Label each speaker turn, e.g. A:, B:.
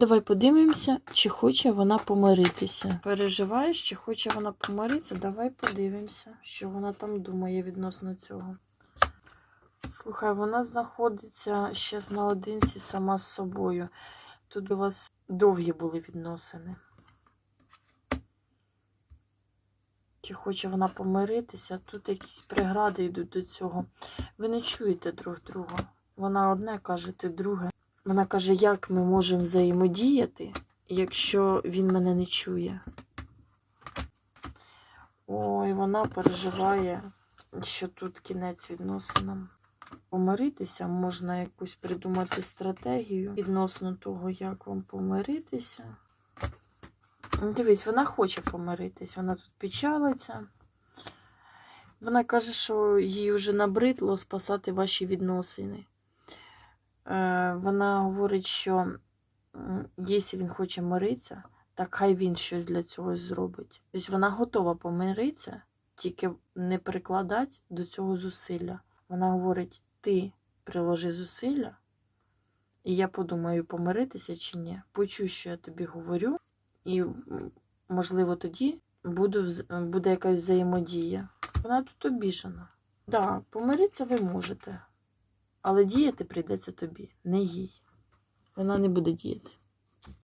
A: Давай подивимося, чи хоче вона помиритися. Переживаєш, чи хоче вона помиритися? Давай подивимося, що вона там думає відносно цього. Слухай, вона знаходиться ще наодинці сама з собою. Тут у вас довгі були відносини. Чи хоче вона помиритися? Тут якісь прегради йдуть до цього. Ви не чуєте друг друга. Вона одне каже, ти друге. Вона каже, як ми можемо взаємодіяти, якщо він мене не чує. Ой, вона переживає, що тут кінець відносинам. Помиритися можна якусь придумати стратегію відносно того, як вам помиритися. Дивись, вона хоче помиритись, вона тут печалиться. Вона каже, що їй вже набридло спасати ваші відносини. Е, Вона говорить, що якщо він хоче миритися, так хай він щось для цього зробить. Тобто вона готова помиритися, тільки не прикладати до цього зусилля. Вона говорить: ти приложи зусилля, і я подумаю, помиритися чи ні. Почуй, що я тобі говорю, і, можливо, тоді буду, буде якась взаємодія. Вона тут обіжена. Так, да, помиритися ви можете. Але діяти прийдеться тобі, не їй. Вона не буде діяти.